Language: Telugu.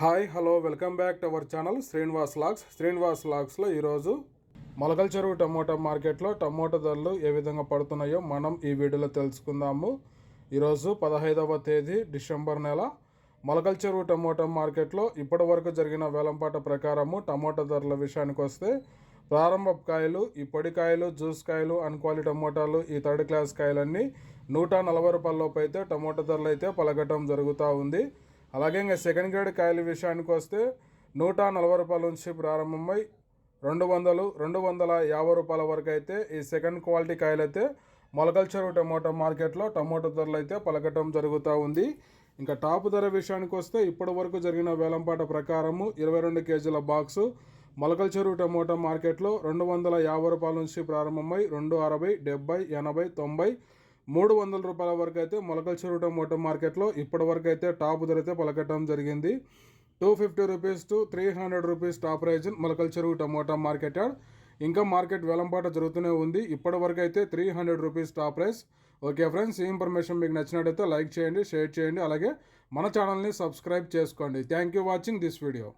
Hi hello welcome back to our channel Srinivas logs. Srinivas లాగ్స్లో ఈరోజు మొలకల చెరువు టమోటా మార్కెట్లో టమోటా ధరలు ఏ విధంగా పడుతున్నాయో మనం ఈ వీడియోలో తెలుసుకుందాము. ఈరోజు పదహైదవ తేదీ డిసెంబర్ నెల. మొలకల చెరువు టమోటా మార్కెట్లో ఇప్పటి వరకు జరిగిన వేలంపాట ప్రకారము టమోటా ధరల విషయానికి వస్తే ప్రారంభ కాయలు ఈ కాయలు జ్యూస్ కాయలు అన్క్వాలి టమోటాలు ఈ థర్డ్ క్లాస్ కాయలన్నీ నూట నలభై రూపాయల లోపు అయితే టమోటా ధరలు అయితే పలకటం జరుగుతూ ఉంది. అలాగే ఇంకా సెకండ్ గ్రేడ్ కాయల విషయానికి వస్తే నూట నలభై రూపాయల నుంచి ప్రారంభమై రెండు వందలు రెండు వందల యాభై రూపాయల వరకు అయితే ఈ సెకండ్ క్వాలిటీ కాయలు అయితే మొలకల చెరువు టమోటా మార్కెట్లో టమోటా ధరలు అయితే పలకటం జరుగుతూ ఉంది. ఇంకా టాప్ ధర విషయానికి వస్తే ఇప్పటి వరకు జరిగిన వేలంపాట ప్రకారము ఇరవై రెండు కేజీల బాక్సు మొలకల చెరువు టమోటా మార్కెట్లో రెండు వందల యాభై రూపాయల నుంచి ప్రారంభమై రెండు అరవై డెబ్బై ఎనభై తొంభై మూడు వందల రూపాయల వరకు అయితే మొలకల చెరువు టమోటా మార్కెట్లో ఇప్పటి వరకు అయితే టాప్ ధర అయితే పలకటం జరిగింది. Two fifty rupees to three hundred rupees top price Molakalacheruvu tomato market yard. ఇంకా మార్కెట్ వేలంపాట జరుగుతూనే ఉంది. ఇప్పటి వరకు అయితే three hundred rupees top price okay friends ఈ ఇన్ఫర్మేషన్ మీకు నచ్చినట్టయితే లైక్ చేయండి షేర్ చేయండి. అలాగే మన ఛానల్ని సబ్స్క్రైబ్ చేసుకోండి. Thank you watching this video.